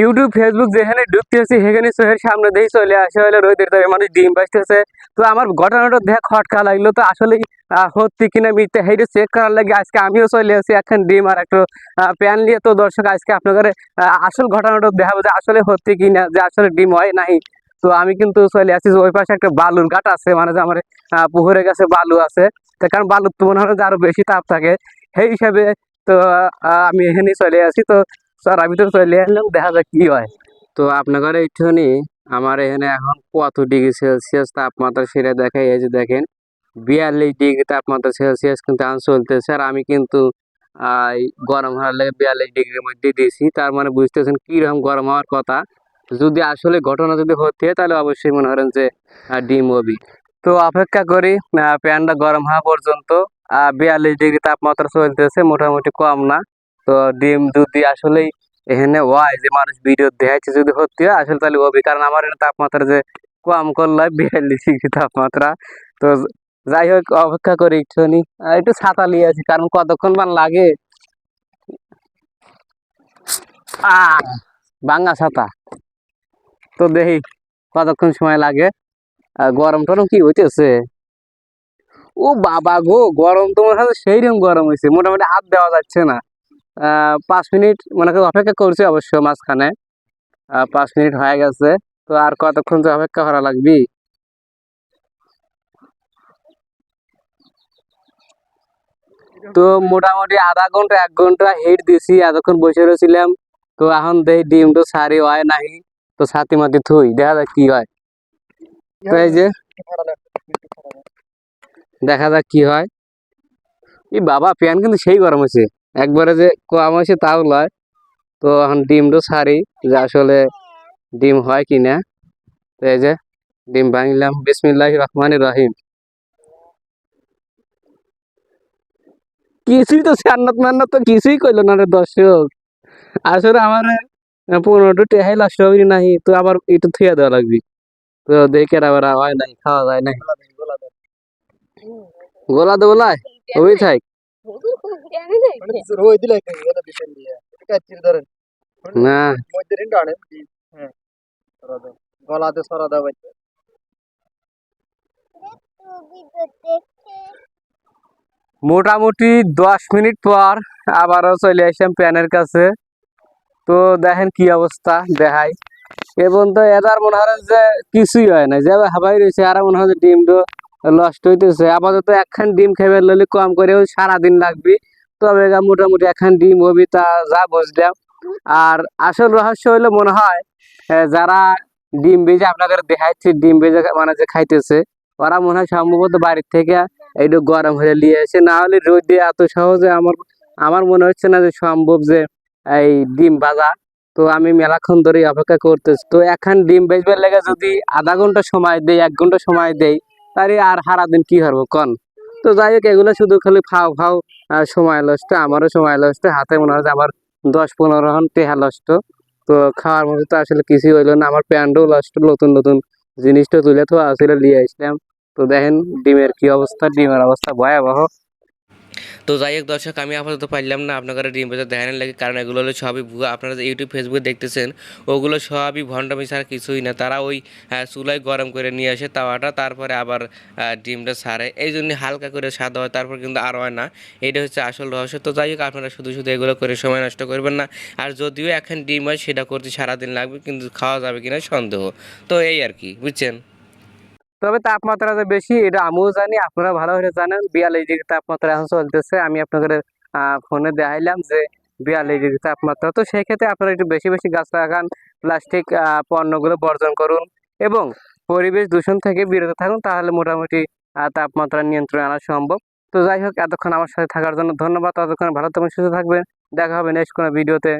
YouTube Facebook যেখানে ঢুকতেছি সেখানে চোখের সামনে দিয়ে চলে আসে হলে রোদের তাপে। মানুষ ডিম বাঁচতেছে। তো আমার ঘটনাটা দেখ, খটকা লাগল। তো আসলে সত্যি কিনা মিথ্যে হেঁটে চেক করার লাগে। আজকে আমিও চলে আসি এখন ডিম আর একটু প্যান নিয়ে। তো দর্শক, আজকে আপনাদের আসল ঘটনাটা দেখাবো যে আসলে সত্যি কিনা যে আসলে ডিম হয় নাই তো আমি কিন্তু চলে আসি যে ওই পাশে একটা বালুর ঘাট আছে মানে যে আমার পুকুরের কাছে বালু আছে। তো কারণ বালুর তো মনে হয় যে আরও বেশি তাপ থাকে। সেই হিসাবে তো আমি এখানে চলে আসি। তো স্যার, আমি তো চলে আসলাম দেখা যাক কি হয়। তো আপনাদের এইখানে আমার এখানে এখন কত ডিগ্রি সেলসিয়াস তাপমাত্রা সেটা দেখে এই যে দেখেন, বিয়াল্লিশ ডিগ্রি তাপমাত্রা সেলসিয়াস কিন্তু এখন চলতেছে। আর আমি কিন্তু গরম হওয়ার লাগে বিয়াল্লিশ ডিগ্রির মধ্যে দিয়েছি। তার মানে বুঝতেছেন কীরকম গরম হওয়ার কথা। যদি আসলে ঘটনা যদি হতে তাহলে অবশ্যই মনে করেন যে ডিম হবি। তো অপেক্ষা করি প্যানটা গরম হওয়া পর্যন্ত। বিয়াল্লিশ ডিগ্রি তাপমাত্রা চলতেছে, মোটামুটি কম না। তো ডিম যদি আসলেই এখানে হয় যে মানুষ ভিডিও দেখাচ্ছে যদি সত্যি হয়, আসলে তাহলে হবি কারণ আমার এখানে তাপমাত্রা যে কম করলে বিয়াল্লিশ ডিগ্রি তাপমাত্রা। তো যাই হোক, অপেক্ষা করি একটুখানি। একটু ছাতা নিয়ে আছি, কারণ কতক্ষণ মান লাগে? বাঙ্গা ছাতা। তো দেখি কতক্ষণ সময় লাগে। গরম টরম কি হইতেছে? ও বাবা গো, গরম তো মনে সেই রকম গরম হয়েছে মোটামুটি হাত দেওয়া যাচ্ছে না। পাঁচ মিনিট মনে করি অপেক্ষা করছি অবশ্য মাঝখানে। পাঁচ মিনিট হয়ে গেছে। তো আর কতক্ষণ তো অপেক্ষা করা লাগবি? তো মোটামুটি আধা ঘণ্টা, এক ঘণ্টা হিট দিছি, এতক্ষণ বসে রয়েছিলাম। তো এখন দেই ডিম তো সারি হয় নাই তো ছাতি মাতি থুই, দেখা যাক কি হয়। তো এই যে, দেখা যাক কি হয়। এই বাবা প্যান কিন্তু সেই গরম হয়েছে একবারে যে কম হয়েছে তাও লয়। তো এখন ডিমটা ছাড়ি যে আসলে ডিম হয় কি না। তো এই যে ডিম ভাঙলাম। বিসমিল্লাহ রহমান রহিম। কিছুই তো সান্নাত মান্নাত তো কিছুই কইলো না রে দর্শক। আসলে আমার পনেরোটা টেহাই লাস্ট হবে নাহি। তো আবার একটু থুয়া দেওয়া লাগবে। তো দেখে আবার হয় নাই, খাওয়া যায় নাই। গোলা দেবো লাই ওই থাক। গলাতে মোটামুটি দশ মিনিট পর আবারও চলে আসলাম প্যানের কাছে তো দেখেন কি অবস্থা দেখাই এবং তো এদার মনে হয় যে কিছুই হয় না যে হাবাই রয়েছে আর মনে হয় যে ডিমটো নষ্ট হইতেছে আপাতত একখান ডিম খেয়ে লইলে কম করে সারাদিন লাগবে তবে মোটামুটি একখান ডিম হবি তা যা বুঝলাম। আর আসল রহস্য হইল মনে হয় যারা ডিম বেজে আপনাদের দেখাচ্ছে ডিম বেজে মানে যে খাইতেছে, ওরা মনে হয় সম্ভবত বাড়ির থেকে একটু গরম হয়ে নিয়ে এসে, না হলে রোদে এত সহজে আমার আমার মনে হচ্ছে না যে সম্ভব যে এই ডিম ভাজা। তো আমি মেলাক্ষণ ধরে অপেক্ষা করতেছি। তো এখন ডিম বেচবার লেগে যদি আধা ঘণ্টা সময় দেই, এক ঘণ্টা সময় দেই, তাহলে আর সারাদিন কি করব, কন? তো যাই হোক, এগুলো শুধু খালি ফাও ফাও সময় লষ্ট আমারও সময় লষ্ট হাতে মনে হয় আবার দশ পনেরো হন টেহা লষ্ট তো খাওয়ার মধ্যে তো আসলে কিছুই হইল না, আমার প্যান্টও লস্ট নতুন নতুন জিনিসটা তুলে তো আসলে নিয়ে আসলাম। তো দেখেন, ডিমের কি অবস্থা, ডিমের অবস্থা ভয়াবহ। তো যাই হোক দর্শক, আমি আপাতত পারলাম না আপনাদের ডিম বাজার দেখানোর লাগে, কারণ এগুলো হলো সবই ভুয়া। আপনারা যে ইউটিউব ফেসবুকে দেখতেছেন, ওগুলো সবই ভণ্ডামি ছাড়া কিছুই না। তারা ওই চুলায় গরম করে নিয়ে আসে তাওয়াটা, তারপরে আবার ডিমটা ছাড়ে। এই জন্য হালকা করে সাদা হয়, তারপর কিন্তু আর হয় না। এটা হচ্ছে আসল রহস্য। তো যাই হোক, আপনারা শুধু শুধু এগুলো করে সময় নষ্ট করবেন না। আর যদিও এখন ডিম হয়, সেটা করতে সারাদিন লাগবে, কিন্তু খাওয়া যাবে কিনা সন্দেহ। তো এই আর কি, বুঝছেন? তবে তাপমাত্রা যে বেশি, এটা আমিও জানি, আপনারা ভালো করে জানেন। বিয়াল্লিশ ডিগ্রি তাপমাত্রা এখন চলতেছে। আমি আপনাদের ফোনে দেখাইলাম যে বিয়াল্লিশ ডিগ্রি তাপমাত্রা। তো সেই ক্ষেত্রে আপনারা একটু বেশি বেশি গাছ লাগান, প্লাস্টিক পণ্যগুলো বর্জন করুন এবং পরিবেশ দূষণ থেকে বিরত থাকুন, তাহলে মোটামুটি তাপমাত্রা নিয়ন্ত্রণে আনা সম্ভব। তো যাই হোক, এতক্ষণ আমার সাথে থাকার জন্য ধন্যবাদ। ততক্ষণ ভালো থাকবেন, সুস্থ থাকবেন। দেখা হবে নেক্সট কোনো ভিডিওতে